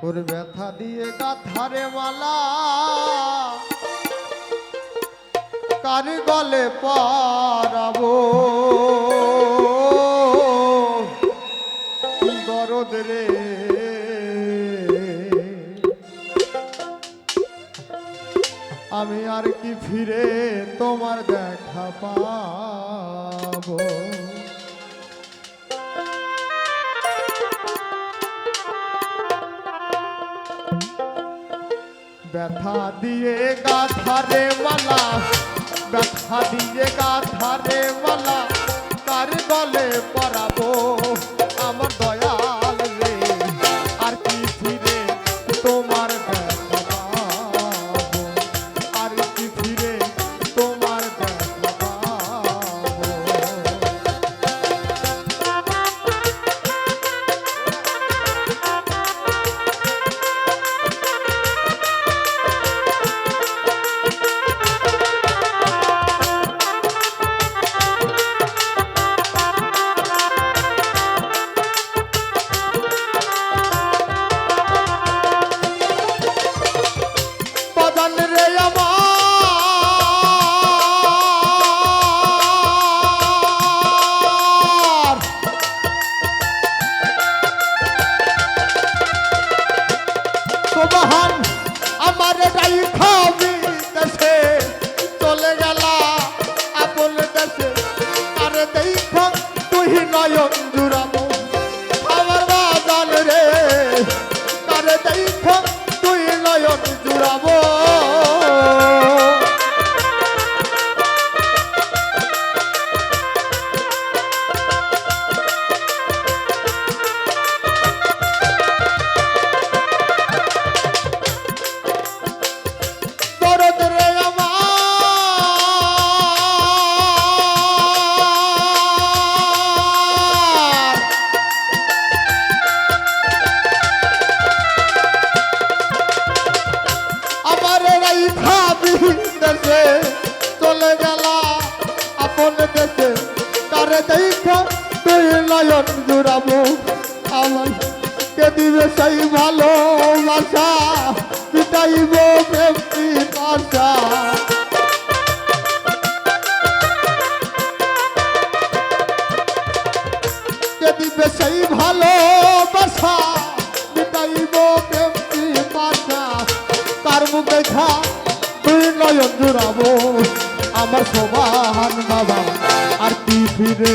তোর ব্যথা দিয়ে গাথারে মালা। কার গলে পারাবো? দরদ রে। আমি আর কি ফিরে তোমার দেখা পাবো? ব্যথা দিয়ে গাথারে মালা ব্যথা দিয়ে গাথারে মালা কার গলে পরাবো? আমার নয়ন জুড়াবো নয়ন জুড়াবো। আমার কে দিবে সেই ভালোবাসা? পিটাইব ব্যক্তি পাশা কে দিবে সেই ভালোবাসা? পিটাইব ব্যক্তি পাশা তার মুখে খা তুই নয়ন জুড়াবো। আমার সমান বাবা, আর কি ফিরে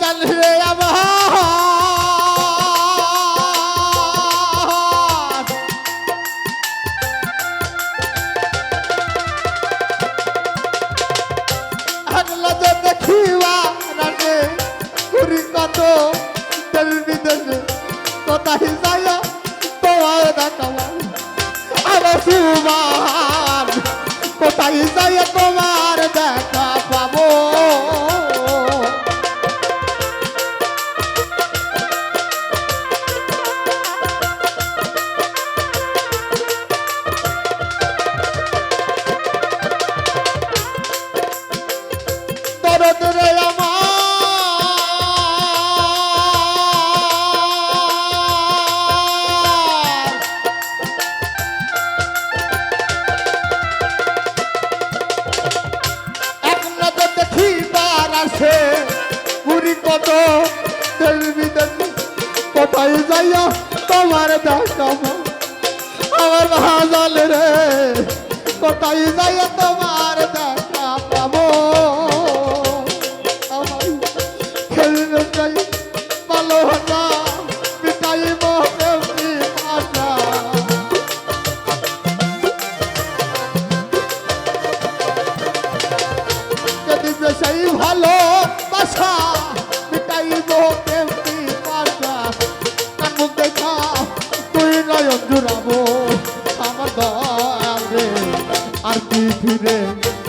বাজান রে আমার। আগলা যে দেখিবা রাতে কুড়ি কত, দেশ বিদেশে কোথায় আমার সুমান কোথায় যায় তোমার বিদেশে কোথায় যাইয়া তোমার দেখাবো? আমার ভাজাল রে, কোথায় যাইয়া তোমার দেখা পাবো আমার খেলবে যাই ভালো হতা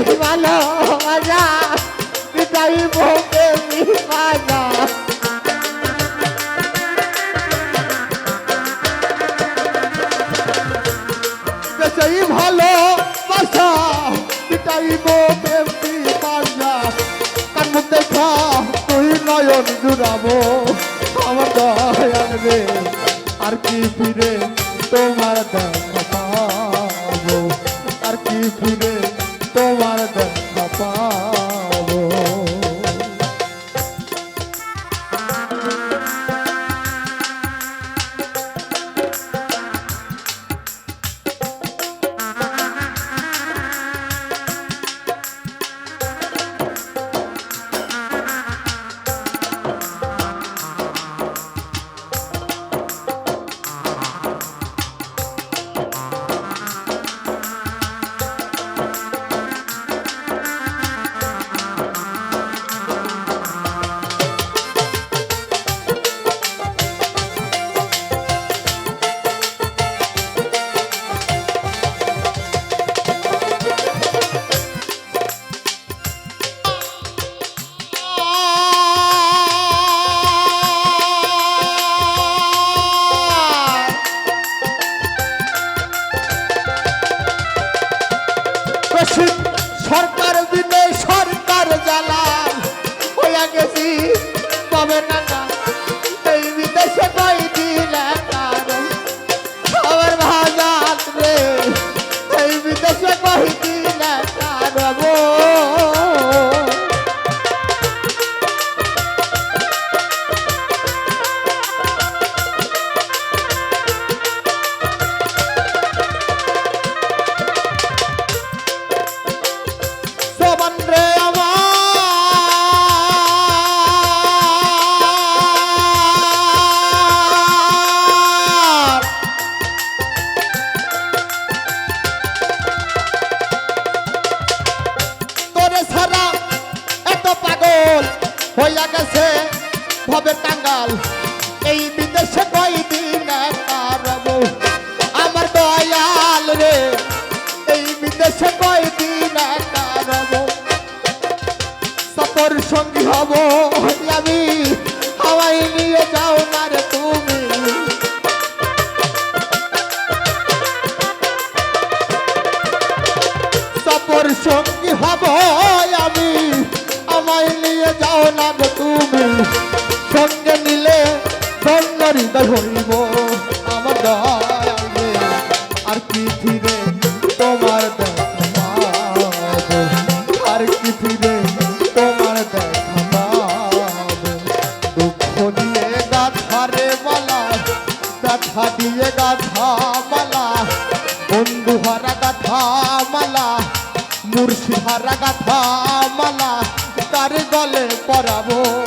নেই ভালো মজা বিদায় ভোগে বিবাজা সেই ভালো বাসা দেখা পাবো? আর কি ফিরে ভবে টাঙ্গাল, এই বিদেশে কই দিন পারব? আমার দয়াল রে, এই বিদেশে কই দিন পারব? সতর সঙ্গী হব আমি হাওয়াই নিয়ে যাও না রে তুমি। সফর সঙ্গী হব আমি, আমায় নিয়ে যাও না ধন্য হৃদয় আমার দয়াল আর কি ফিরে তোমার দেখা আর কি ফিরে তোমার দেখা দুঃখ দিয়ে গাথারে মালা ব্যথা দিয়ে গাথা মালা। বন্ধু হারা গাথা মালা, মুর্শিদ হারা গাথা মালা তার গলে পরাবো?